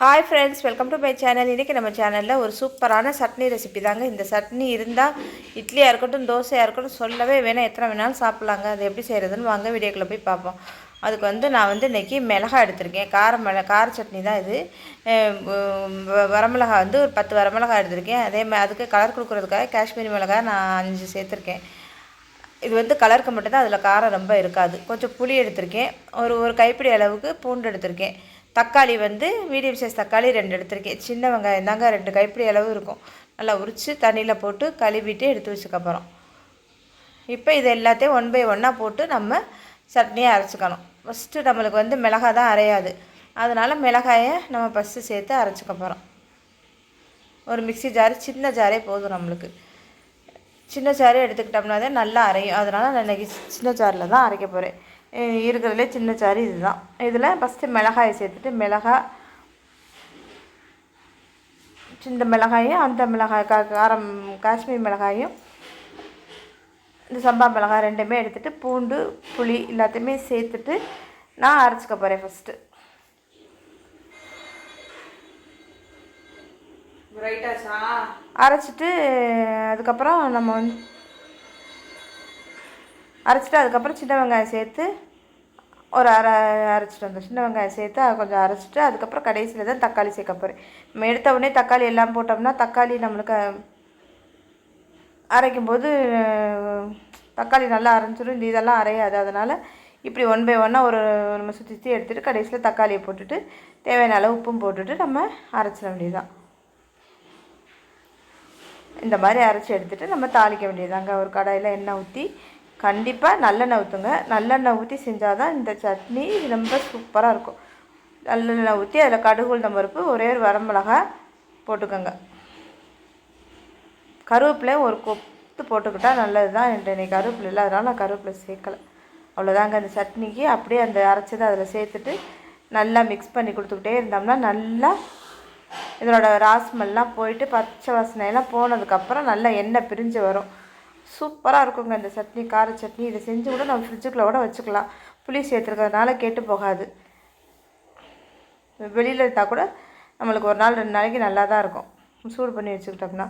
Hi friends welcome to my channel இன்றைக்கி நம்ம சேனலில் ஒரு சூப்பரான சட்னி ரெசிபி தாங்க. இந்த சட்னி இருந்தால் இட்லியாக இருக்கட்டும் தோசையாக இருக்கட்டும் சொல்லவே வேணாம். எத்தனை வேணாலும் சாப்பிட்லாங்க. அது எப்படி செய்கிறதுன்னு வாங்க வீடியோக்குள்ளே போய் பார்ப்போம். அதுக்கு வந்து நான் வந்து இன்றைக்கி மிளகா எடுத்திருக்கேன். கார மிளகா கார சட்னி தான் இது. வ- வரமிளகா வந்து ஒரு பத்து வரமிளகா எடுத்திருக்கேன். அதே மாதிரி அதுக்கு கலர் கொடுக்குறதுக்காக காஷ்மீரி மிளகா நான் அஞ்சு சேர்த்துருக்கேன். இது வந்து கலருக்கு மட்டும்தான் அதில் காரம் ரொம்ப இருக்காது. கொஞ்சம் புளி எடுத்திருக்கேன். ஒரு ஒரு கைப்பிடி அளவுக்கு பூண்டு எடுத்திருக்கேன். தக்காளி வந்து மீடியம் சைஸ் தக்காளி ரெண்டு எடுத்திருக்கேன். சின்ன வெங்காயம் தாங்க ரெண்டு கைப்பிடி அளவு இருக்கும். நல்லா உரித்து தண்ணியில் போட்டு கழுவிட்டு எடுத்து வச்சுக்கப்புறம் இப்போ இது எல்லாத்தையும் ஒன் பை ஒன்னாக போட்டு நம்ம சட்னியை அரைச்சிக்கணும். ஃபஸ்ட்டு நம்மளுக்கு வந்து மிளகாய் தான் அரையாது. அதனால் மிளகாயை நம்ம ஃபஸ்ட்டு சேர்த்து அரைச்சிக்க போகிறோம் ஒரு மிக்ஸி ஜாரு சின்ன ஜாரே போதும் நம்மளுக்கு. சின்ன ஜாரே எடுத்துக்கிட்டோம்னா தான் நல்லா அரையும். அதனால் நான் இன்றைக்கி சின்ன ஜாரில் தான் அரைக்க போகிறேன் இருக்கிறதுலே சின்ன ஜாரு இதுதான். இதில் ஃபஸ்ட்டு மிளகாயை சேர்த்துட்டு மிளகாய் சின்ன மிளகாயும் அந்த மிளகாய் கா காரம் காஷ்மீர் மிளகாயும் இந்த சம்பா மிளகாய் ரெண்டுமே எடுத்துகிட்டு பூண்டு புளி எல்லாத்தையுமே சேர்த்துட்டு நான் அரைச்சிக்க போகிறேன் ஃபஸ்ட்டு அரைச்சிட்டு அதுக்கப்புறம் நம்ம வந்து அரைச்சிட்டு அதுக்கப்புறம் சின்ன வெங்காயம் சேர்த்து ஒரு அரை அரைச்சிட்டு வந்தோம் சின்ன வெங்காயம் சேர்த்து அதை கொஞ்சம் அரைச்சிட்டு அதுக்கப்புறம் கடைசியில் தான் தக்காளி சேர்க்க போகிறேன் நம்ம எடுத்த உடனே தக்காளி எல்லாம் போட்டோம்னா தக்காளி நம்மளுக்கு அரைக்கும்போது தக்காளி நல்லா அரைஞ்சிரும். இந்த இதெல்லாம் அரையாது. அதனால் இப்படி ஒன் பை ஒன்னாக ஒரு நம்ம சுற்றி சுற்றி எடுத்துகிட்டு கடைசியில் தக்காளியை போட்டுட்டு தேவையான அளவு உப்பும் போட்டுட்டு நம்ம அரைச்சிட வேண்டியதுதான். இந்த மாதிரி அரைச்சி எடுத்துகிட்டு நம்ம தாளிக்க வேண்டியதாங்க ஒரு கடாயில் எண்ணெய் ஊற்றி கண்டிப்பாக நல்லெண்ணெய் ஊற்றுங்க நல்லெண்ணெய் ஊற்றி செஞ்சால் தான் இந்த சட்னி ரொம்ப சூப்பராக இருக்கும். நல்லெண்ணெய் ஊற்றி அதில் கடுகு உளுந்தம் பருப்பு ஒரே ஒரு வரமிளகா போட்டுக்கோங்க. கருவேப்பிலையும் ஒரு கொத்து போட்டுக்கிட்டால் நல்லது தான் என்கிட்ட இன்னைக்கு கருவேப்பிலை இல்லை அதனால் நான் கருவேப்பிலை சேர்க்கலை. அவ்வளோதாங்க அந்த சட்னிக்கு அப்படியே அந்த அரைச்சதை அதில் சேர்த்துட்டு நல்லா மிக்ஸ் பண்ணி கொடுத்துக்கிட்டே இருந்தோம்னா நல்லா இதனோட ராஸ்மெல்லாம் போயிட்டு பச்சை வாசனையெல்லாம் போனதுக்கப்புறம் நல்லா எண்ணெய் பிரிஞ்சு வரும். சூப்பராக இருக்குங்க இந்த சட்னி கார சட்னி. இதை செஞ்சு கூட நம்ம ஃப்ரிட்ஜுக்குள்ளே கூட வச்சுக்கலாம். புளி சேர்த்துருக்கிறதுனால கெட்டு போகாது. வெளியில் இருந்தால் கூட நம்மளுக்கு ஒரு நாள் ரெண்டு நாளைக்கு நல்லா தான் இருக்கும். சூடு பண்ணி வச்சுக்கிட்டோம்னா.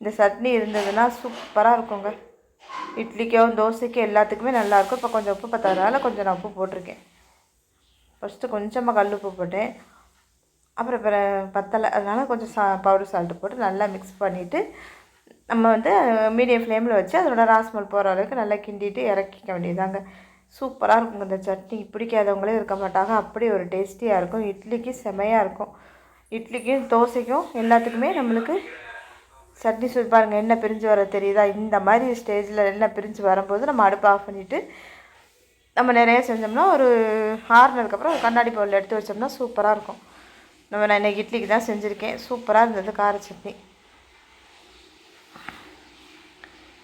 இந்த சட்னி இருந்ததுன்னா சூப்பராக இருக்குங்க. இட்லிக்கோ தோசைக்கோ எல்லாத்துக்குமே நல்லாயிருக்கும் இப்போ கொஞ்சம் உப்பு பத்தாதனால கொஞ்சம் நான் உப்பு போட்டிருக்கேன். ஃபஸ்ட்டு கொஞ்சமாக கல் உப்பு போட்டேன். அப்புறம் பிற பத்தலை. அதனால் கொஞ்சம் சா பவுடர் சால்ட்டு போட்டு நல்லா மிக்ஸ் பண்ணிவிட்டு நம்ம வந்து மீடியம் ஃப்ளேமில் வச்சு அதோட ராஸ்மல் போகிற அளவுக்கு நல்லா கிண்டிட்டு இறக்கிக்க வேண்டியதாங்க சூப்பராக இருக்குங்க இந்த சட்னி. பிடிக்காதவங்களே இருக்க மாட்டாங்க. அப்படி ஒரு டேஸ்டியாக இருக்கும். இட்லிக்கு செமையாக இருக்கும். இட்லிக்கும் தோசைக்கும் எல்லாத்துக்குமே நம்மளுக்கு சட்னி சூப் பாருங்கள் எண்ணெய் பிரிஞ்சு வர தெரியுதா? இந்த மாதிரி ஸ்டேஜில் எண்ணெய் பிரிஞ்சு வரும்போது நம்ம அடுப்பு ஆஃப் பண்ணிவிட்டு நம்ம நிறைய செஞ்சோம்னா ஒரு ஆறுனதுக்கப்புறம் ஒரு கண்ணாடி பவுலில் எடுத்து வச்சோம்னா சூப்பராக இருக்கும். நம்ம நான் இன்னைக்கு இட்லிக்கு தான் செஞ்சுருக்கேன். சூப்பராக இருந்தது கார சட்னி.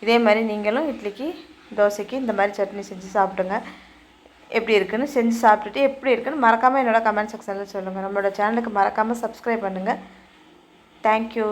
இதே மாதிரி நீங்களும் இட்லிக்கு தோசைக்கு இந்த மாதிரி சட்னி செஞ்சு சாப்பிடுங்க. எப்படி இருக்குன்னு செஞ்சு சாப்பிட்டுட்டு எப்படி இருக்குன்னு மறக்காமல் என்னோடய கமெண்ட் செக்ஷனில் சொல்லுங்கள் நம்மளோட சேனலுக்கு மறக்காமல் சப்ஸ்கிரைப் பண்ணுங்கள் தேங்க்யூ